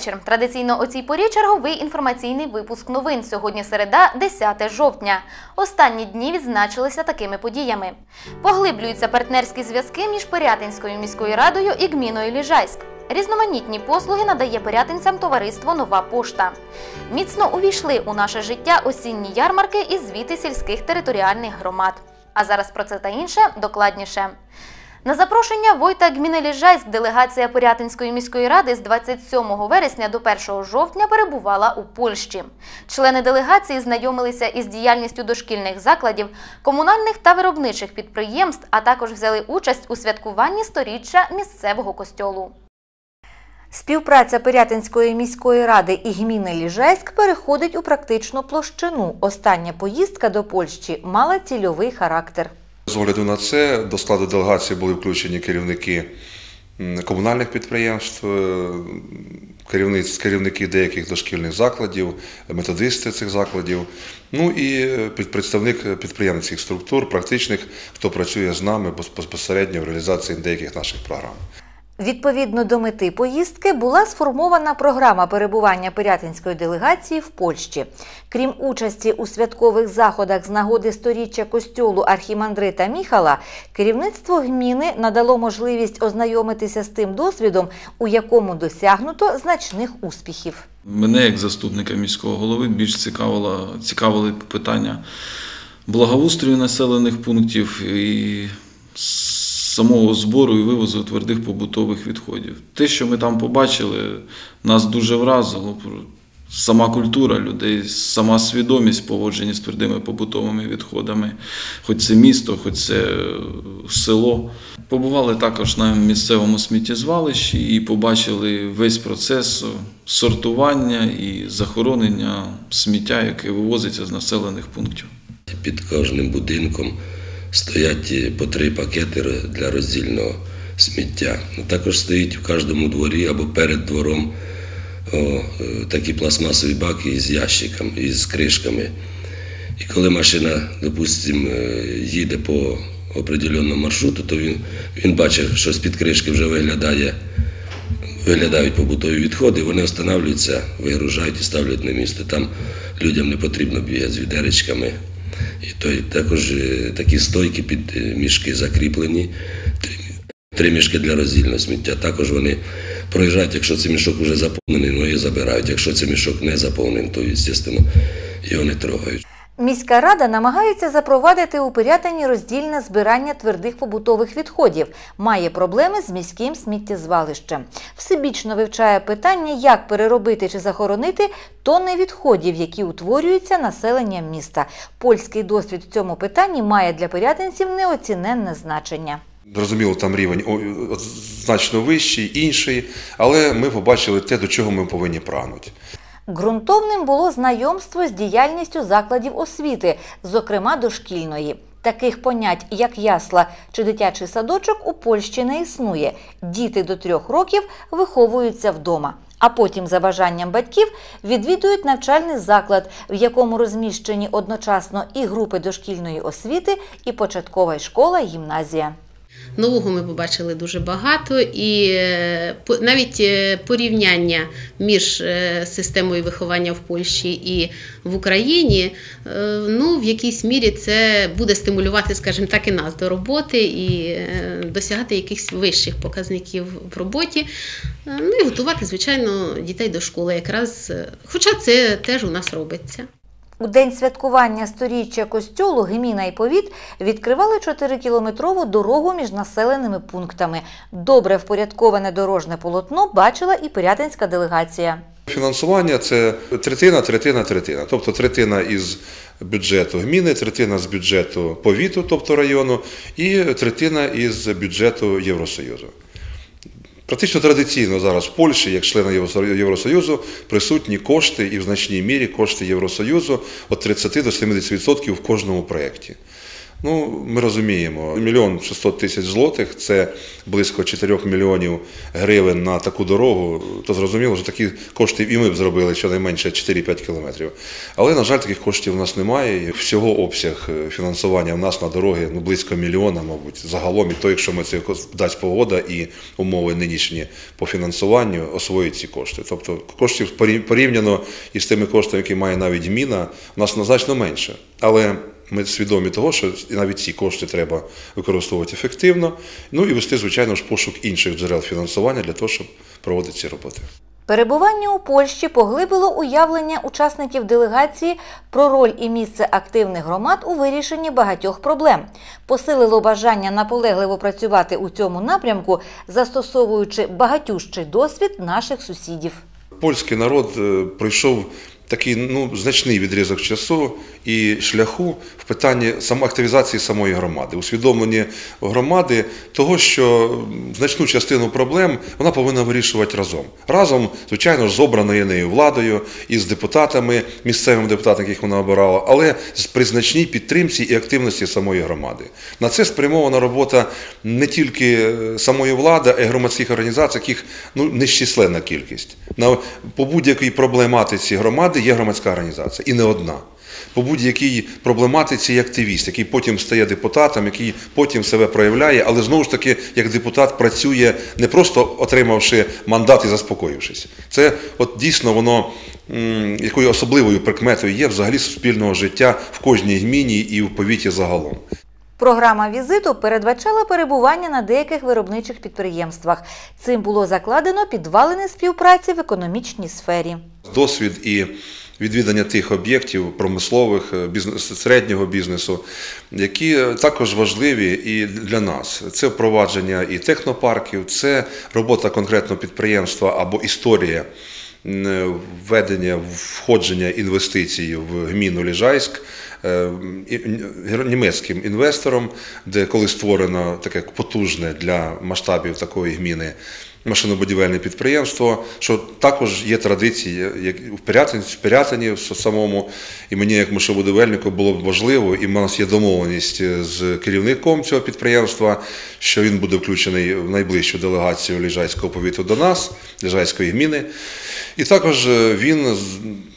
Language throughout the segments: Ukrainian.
вечір. Традиційно о цій порі черговий інформаційний випуск новин. Сьогодні середа, 10 жовтня. Останні дні відзначилися такими подіями. Поглиблюються партнерські зв'язки між Пирятинською міською радою і гміною Ліжайськ. Різноманітні послуги надає пирятинцям товариство Нова пошта. Міцно увійшли у наше життя осінні ярмарки і звіти сільських територіальних громад. А зараз про це та інше докладніше. На запрошення Войта Гмінеліжайськ делегація Порятинської міської ради з 27 вересня до 1 жовтня перебувала у Польщі. Члени делегації знайомилися із діяльністю дошкільних закладів, комунальних та виробничих підприємств, а також взяли участь у святкуванні сторіччя місцевого костьолу. Співпраця Пирятинської міської ради і гміни Ліжайськ переходить у практичну площину. Остання поїздка до Польщі мала цільовий характер. З огляду на це до складу делегації були включені керівники комунальних підприємств, е, керівники деяких дошкільних закладів, методисти цих закладів, ну і е, представник підприємницьких структур, практичних, хто працює з нами безпосередньо в реалізації деяких наших програм. Відповідно до мети поїздки була сформована програма перебування Пирятинської делегації в Польщі. Крім участі у святкових заходах з нагоди сторіччя костьолу архімандрита Міхала, керівництво гміни надало можливість ознайомитися з тим досвідом, у якому досягнуто значних успіхів. Мене, як заступника міського голови, більш цікавило, цікавили питання благоустрою населених пунктів і самого збору і вивозу твердих побутових відходів. Те, що ми там побачили, нас дуже вразило. Сама культура людей, сама свідомість поводження з твердими побутовими відходами, хоч це місто, хоч це село. Побували також на місцевому сміттєзвалищі і побачили весь процес сортування і захоронення сміття, яке вивозиться з населених пунктів. Під кожним будинком стоять по три пакети для роздільного сміття. Також стоїть в кожному дворі або перед двором о, е, такі пластмасові баки з ящиками, із кришками. І коли машина, допустимо, е, їде по определеному маршруту, то він, він бачить, що з-під кришки вже виглядає, виглядають побутові відходи, вони встановлюються, вигружають і ставлять на місце. Там людям не потрібно бігати з відеречками. І то, також е, такі стойки під е, мішки закріплені, три, мішки для роздільного сміття. Також вони проїжджають, якщо цей мішок вже заповнений, ну і забирають. Якщо цей мішок не заповнений, то, звісно, його не трогають. Міська рада намагається запровадити у Пирятині роздільне збирання твердих побутових відходів. Має проблеми з міським сміттєзвалищем. Всебічно вивчає питання, як переробити чи захоронити тонни відходів, які утворюються населенням міста. Польський досвід в цьому питанні має для пирятинців неоціненне значення. Зрозуміло, там рівень значно вищий, інший, але ми побачили те, до чого ми повинні прагнути. Ґрунтовним було знайомство з діяльністю закладів освіти, зокрема дошкільної. Таких понять, як ясла чи дитячий садочок, у Польщі не існує. Діти до трьох років виховуються вдома. А потім, за бажанням батьків, відвідують навчальний заклад, в якому розміщені одночасно і групи дошкільної освіти, і початкова школа, гімназія. Нового ми побачили дуже багато, і е, навіть е, порівняння між е, системою виховання в Польщі і в Україні, ну в якійсь мірі це буде стимулювати, скажімо так, і нас до роботи і досягати якихось вищих показників в роботі. Ну і готувати, звичайно, дітей до школи, якраз, хоча це теж у нас робиться. У день святкування сторіччя костьолу Геміна і Повіт відкривали 4-кілометрову дорогу між населеними пунктами. Добре впорядковане дорожне полотно бачила і пирятинська делегація. Фінансування це третина, третина, третина. Тобто третина із бюджету гміни, третина з бюджету повіту, тобто району, і третина із бюджету Євросоюзу. Практично традиційно зараз в Польщі, як члена Євросоюзу- присутні кошти і в значній мірі кошти Євросоюзу від 30 до 70% в кожному проєкті. Ну, ми розуміємо, мільйон 600 тисяч злотих це близько 4 мільйонів гривень на таку дорогу. То зрозуміло, що такі кошти і ми б зробили щонайменше 4-5 кілометрів. Але, на жаль, таких коштів у нас немає. Всього обсяг е, фінансування в нас на дороги ну, близько мільйона, мабуть, загалом, і то, якщо ми це дасть погода і умови нинішні по фінансуванню, освоїть ці кошти. Тобто коштів порів- порівняно із тими коштами, які має навіть гміна, у нас значно менше. Але ми свідомі того, що навіть ці кошти треба використовувати ефективно, ну і вести, звичайно ж, пошук інших джерел фінансування для того, щоб проводити ці роботи. Перебування у Польщі поглибило уявлення учасників делегації про роль і місце активних громад у вирішенні багатьох проблем, посилило бажання наполегливо працювати у цьому напрямку, застосовуючи багатющий досвід наших сусідів. Польський народ е, пройшов такий ну, значний відрізок часу і шляху в питанні самоактивізації самої громади, усвідомлення громади того, що значну частину проблем вона повинна вирішувати разом. Разом, звичайно з обраною нею владою і з депутатами, місцевими депутатами, яких вона обирала, але з при значній підтримці і активності самої громади. На це спрямована робота не тільки е, самої влади, а й громадських організацій, яких ну, нещисленна кількість. На, по будь-якій проблематиці громади є громадська організація, і не одна. По будь-якій проблематиці є активіст, який потім стає депутатом, який потім себе проявляє, але знову ж таки, як депутат працює не просто отримавши мандат і заспокоївшись. Це от дійсно воно якою особливою прикметою є взагалі суспільного життя в кожній гміні і в повіті загалом. Програма візиту передбачала перебування на деяких виробничих підприємствах. Цим було закладено підвалини співпраці в економічній сфері. Досвід і відвідання тих об'єктів промислових, е, бізнес, середнього бізнесу, які е, також важливі і для нас. Це впровадження і технопарків, це робота конкретного підприємства або історія введення, входження інвестицій в гміну Ліжайськ е, німецьким інвестором, де коли створено таке потужне для масштабів такої гміни машинобудівельне підприємство, що також є традиції, як в Пирятині, в самому, і мені як машинобудівельнику було б важливо, і в нас є домовленість з керівником цього підприємства, що він буде включений в найближчу делегацію Ліжайського повіту до нас, Ліжайської гміни. І також е, він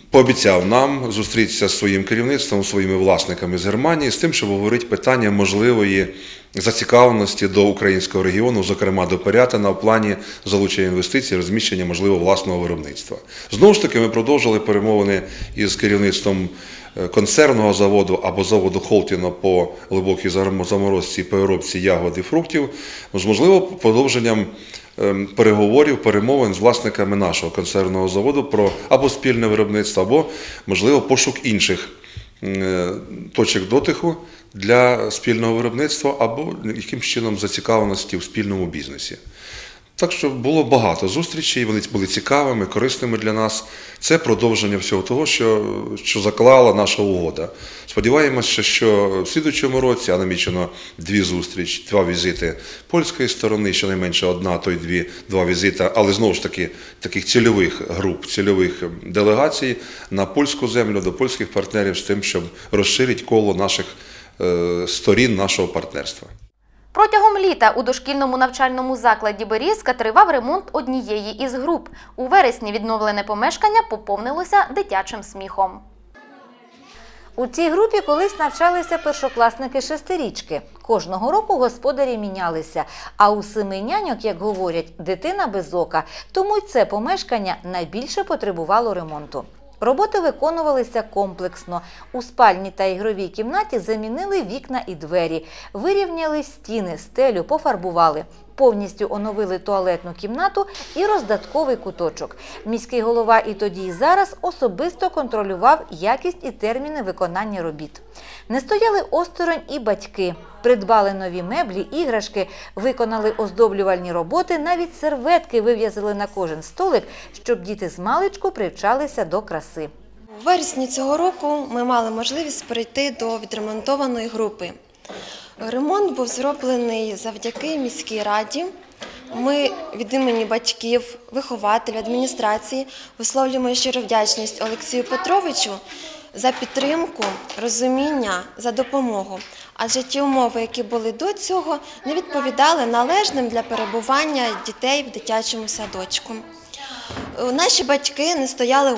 пообіцяв нам зустрітися з своїм керівництвом, своїми власниками з Германії, з тим, щоб говорити питання можливої зацікавленості до українського регіону, зокрема до Порятина, в плані залучення інвестицій, розміщення можливо власного виробництва. Знову ж таки, ми продовжили перемовини із керівництвом е, концерного заводу або заводу Холтіна по глибокій зам- заморозці, переробці ягод і фруктів, з можливо продовженням переговорів, перемовин з власниками нашого консервного заводу про або спільне виробництво, або можливо пошук інших е, точок дотиху для спільного виробництва, або якимсь чином зацікавленості в спільному бізнесі. Так що було багато зустрічей, вони були цікавими, корисними для нас. Це продовження всього того, що, що заклала наша угода. Сподіваємося, що в слідучому році а намічено дві зустрічі, два візити польської сторони, щонайменше одна, то й дві, два візити, але знову ж таки таких цільових груп, цільових делегацій на польську землю до польських партнерів з тим, щоб розширити коло наших е, сторін нашого партнерства. Протягом літа у дошкільному навчальному закладі Берізка тривав ремонт однієї із груп. У вересні відновлене помешкання поповнилося дитячим сміхом. У цій групі колись навчалися першокласники шестирічки. Кожного року господарі мінялися. А у семи няньок, як говорять, дитина без ока. Тому й це помешкання найбільше потребувало ремонту. Роботи виконувалися комплексно. У спальні та ігровій кімнаті замінили вікна і двері, вирівняли стіни, стелю, пофарбували. Повністю оновили туалетну кімнату і роздатковий куточок. Міський голова і тоді, і зараз особисто контролював якість і терміни виконання робіт. Не стояли осторонь і батьки. Придбали нові меблі, іграшки, виконали оздоблювальні роботи, навіть серветки вив'язали на кожен столик, щоб діти з маличку привчалися до краси. У вересні цього року ми мали можливість перейти до відремонтованої групи. Ремонт був зроблений завдяки міській раді. Ми від імені батьків, вихователів, адміністрації висловлюємо щиро вдячність Олексію Петровичу за підтримку, розуміння, за допомогу. Адже ті умови, які були до цього, не відповідали належним для перебування дітей в дитячому садочку. Наші батьки не стояли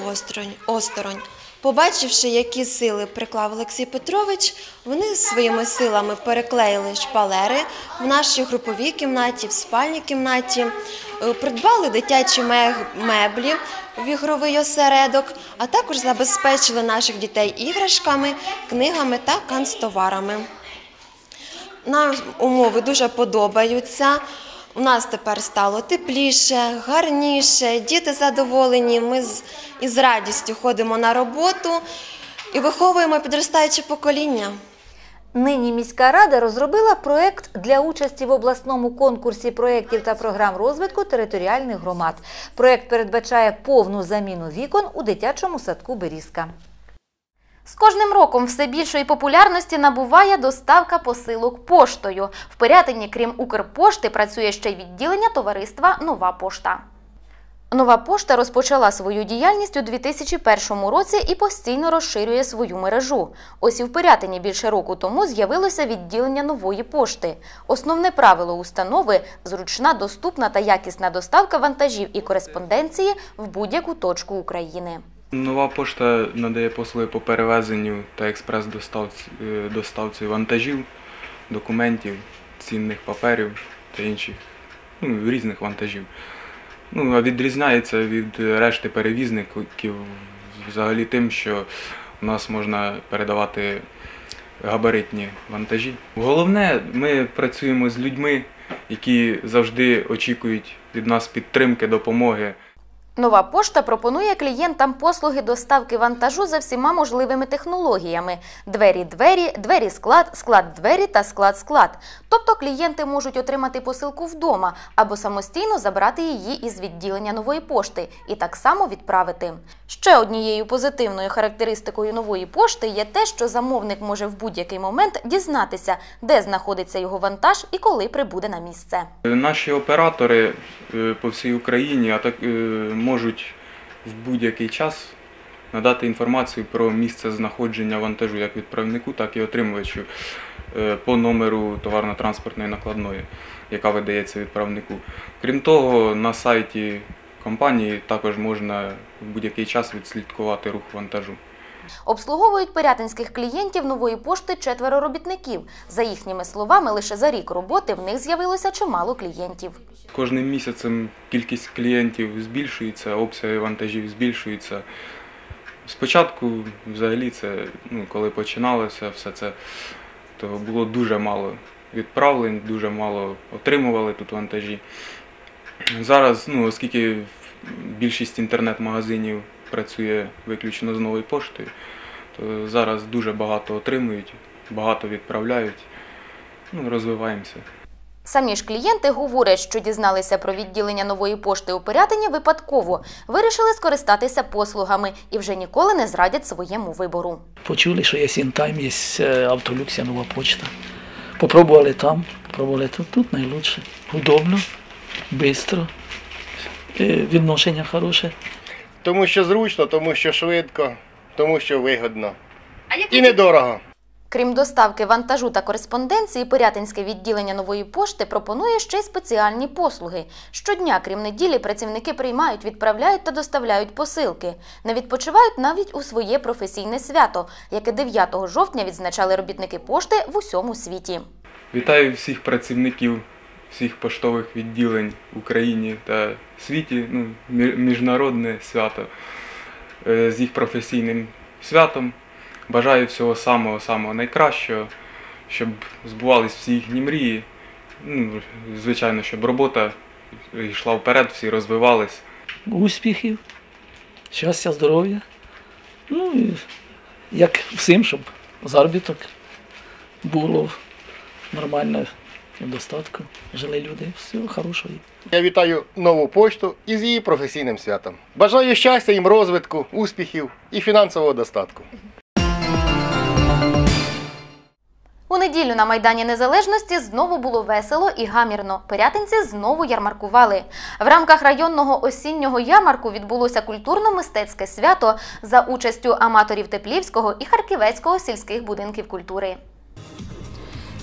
осторонь. Побачивши, які сили приклав Олексій Петрович, вони своїми силами переклеїли шпалери в нашій груповій кімнаті, в спальній кімнаті, е, придбали дитячі меблі в ігровий осередок, а також забезпечили наших дітей іграшками, книгами та канцтоварами. Нам умови дуже подобаються. У нас тепер стало тепліше, гарніше, діти задоволені. Ми з, із радістю ходимо на роботу і виховуємо підростаюче покоління. Нині міська рада розробила проект для участі в обласному конкурсі проєктів та програм розвитку територіальних громад. Проект передбачає повну заміну вікон у дитячому садку Берізка. З кожним роком все більшої популярності набуває доставка посилок поштою. В Пирятині, крім Укрпошти, працює ще й відділення товариства Нова пошта. Нова пошта розпочала свою діяльність у 2001 році і постійно розширює свою мережу. Ось і в Пирятині більше року тому з'явилося відділення нової пошти. Основне правило установи зручна, доступна та якісна доставка вантажів і кореспонденції в будь-яку точку України. Нова пошта надає послуги по перевезенню та експрес-доставці е, вантажів, документів, цінних паперів та інших ну, різних вантажів. Ну, а відрізняється від решти перевізників взагалі тим, що у нас можна передавати габаритні вантажі. Головне, ми працюємо з людьми, які завжди очікують від нас підтримки, допомоги. Нова пошта пропонує клієнтам послуги доставки вантажу за всіма можливими технологіями: двері-двері, двері-склад, склад-двері та склад-склад. Тобто клієнти можуть отримати посилку вдома або самостійно забрати її із відділення нової пошти і так само відправити. Ще однією позитивною характеристикою нової пошти є те, що замовник може в будь-який момент дізнатися, де знаходиться його вантаж і коли прибуде на місце. Наші оператори е, по всій Україні а так, е, можуть в будь-який час надати інформацію про місце знаходження вантажу як відправнику, так і отримувачу е, по номеру товарно-транспортної накладної, яка видається відправнику. Крім того, на сайті компанії також можна в будь-який час відслідкувати рух вантажу. Обслуговують пирятинських клієнтів нової пошти четверо робітників. За їхніми словами, лише за рік роботи в них з'явилося чимало клієнтів. Кожним місяцем кількість клієнтів збільшується, обсяги вантажів збільшуються. Спочатку, взагалі, це ну, коли починалося все це, то було дуже мало відправлень, дуже мало отримували тут вантажі. Зараз, ну, оскільки більшість інтернет-магазинів працює виключно з новою поштою, то зараз дуже багато отримують, багато відправляють. Ну, розвиваємося. Самі ж клієнти говорять, що дізналися про відділення нової пошти у Пирятині випадково, вирішили скористатися послугами і вже ніколи не зрадять своєму вибору. Почули, що є Сінтайм, є е, Автолюкс, нова почта. Попробували там, попробували тут, тут найлучше. Удобно, швидко, відношення хороше. Тому що зручно, тому що швидко, тому що вигодно. І недорого. Крім доставки вантажу та кореспонденції, Пирятинське відділення нової пошти пропонує ще й спеціальні послуги. Щодня, крім неділі, працівники приймають, відправляють та доставляють посилки. Не відпочивають навіть у своє професійне свято, яке 9 жовтня відзначали робітники пошти в усьому світі. Вітаю всіх працівників всіх поштових відділень в Україні та світі. Ну, міжнародне свято е, з їх професійним святом. Бажаю всього самого самого найкращого, щоб збувались всі їхні мрії. Ну, звичайно, щоб робота йшла вперед, всі розвивались. Успіхів, щастя, здоров'я. Ну і як всім, щоб заробіток було нормально, в достатку, жили люди. Всього хорошого. Я вітаю нову пошту із її професійним святом. Бажаю щастя їм розвитку, успіхів і фінансового достатку. У У неділю на Майдані Незалежності знову було весело і гамірно. Пирятинці знову ярмаркували. В рамках районного осіннього ярмарку відбулося культурно-мистецьке свято за участю аматорів Теплівського і Харківецького сільських будинків культури.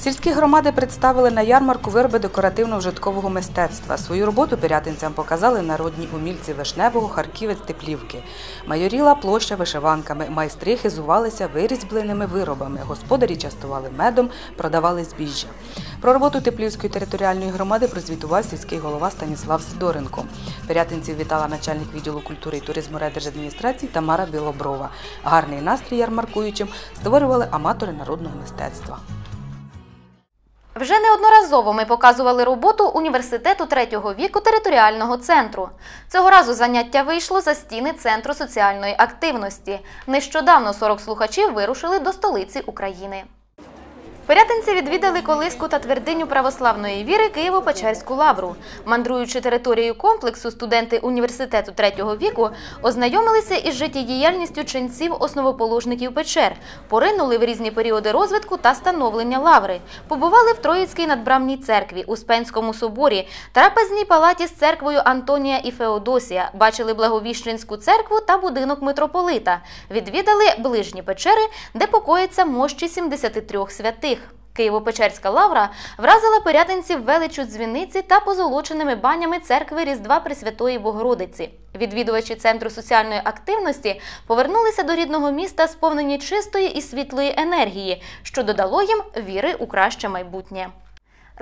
Сільські громади представили на ярмарку вироби декоративно-вжиткового мистецтва. Свою роботу пирятинцям показали народні умільці Вишневого, Харківець, Теплівки. Майоріла площа вишиванками, майстри хизувалися вирізбленими виробами, господарі частували медом, продавали збіжжя. Про роботу Теплівської територіальної громади прозвітував сільський голова Станіслав Сидоренко. Пирятинців вітала начальник відділу культури і туризму райдержадміністрації Тамара Білоброва. Гарний настрій ярмаркуючим створювали аматори народного мистецтва. Вже неодноразово ми показували роботу університету третього віку територіального центру. Цього разу заняття вийшло за стіни Центру соціальної активності. Нещодавно 40 слухачів вирушили до столиці України. Пирятинці відвідали колиску та твердиню православної віри Києво-Печерську лавру. Мандруючи територією комплексу, студенти університету третього віку ознайомилися із життєдіяльністю ченців основоположників печер, поринули в різні періоди розвитку та становлення лаври, побували в Троїцькій надбрамній церкві, Успенському соборі, трапезній палаті з церквою Антонія і Феодосія, бачили Благовіщенську церкву та будинок митрополита, відвідали ближні печери, де покоїться мощі 73 святих. Києво-Печерська лавра вразила порядинців величу дзвіниці та позолоченими банями церкви Різдва Пресвятої Богородиці. Відвідувачі Центру соціальної активності повернулися до рідного міста сповнені чистої і світлої енергії, що додало їм віри у краще майбутнє.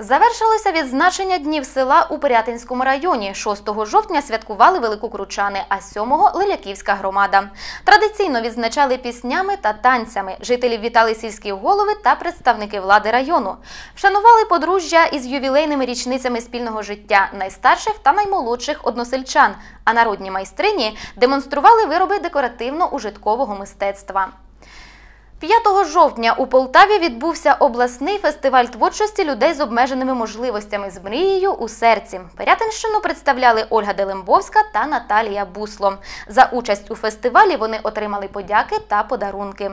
Завершилося відзначення днів села у Пирятинському районі. 6 жовтня святкували Великокручани, а 7-го – Лиляківська громада. Традиційно відзначали піснями та танцями. Жителів вітали сільські голови та представники влади району. Вшанували подружжя із ювілейними річницями спільного життя найстарших та наймолодших односельчан, а народні майстрині демонстрували вироби декоративно-ужиткового мистецтва. 5 жовтня у Полтаві відбувся обласний фестиваль творчості людей з обмеженими можливостями з мрією у серці. Пирятинщину представляли Ольга Делембовська та Наталія Бусло. За участь у фестивалі вони отримали подяки та подарунки.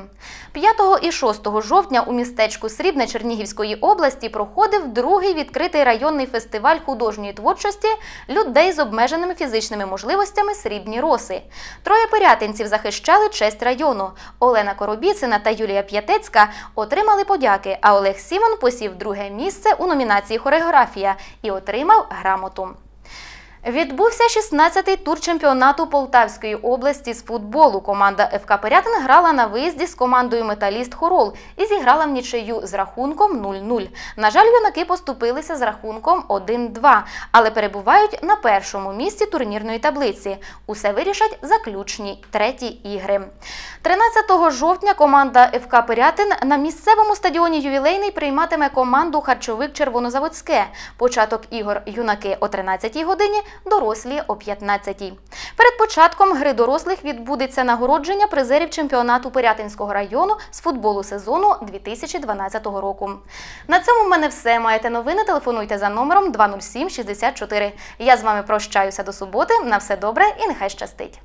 5 і 6 жовтня у містечку Срібне Чернігівської області проходив другий відкритий районний фестиваль художньої творчості людей з обмеженими фізичними можливостями Срібні роси. Троє пирятинців захищали честь району. Олена Коробіцина та Юлія П'ятецька отримали подяки, а Олег Сімон посів друге місце у номінації Хореографія і отримав грамоту. Відбувся 16-й тур чемпіонату Полтавської області з футболу. Команда ФК Пирятин грала на виїзді з командою Металіст Хорол і зіграла в нічию з рахунком 0-0. На жаль, юнаки поступилися з рахунком 1-2, але перебувають на першому місці турнірної таблиці. Усе вирішать заключні треті ігри. 13 жовтня команда ФК Пирятин на місцевому стадіоні ювілейний прийматиме команду Харчовик Червонозаводське. Початок ігор юнаки о 13 годині, дорослі о 15 Перед початком гри дорослих відбудеться нагородження призерів чемпіонату Пирятинського району з футболу сезону 2012 року. На цьому в мене все. Маєте новини? Телефонуйте за номером 207 64. Я з вами прощаюся до суботи. На все добре і нехай щастить.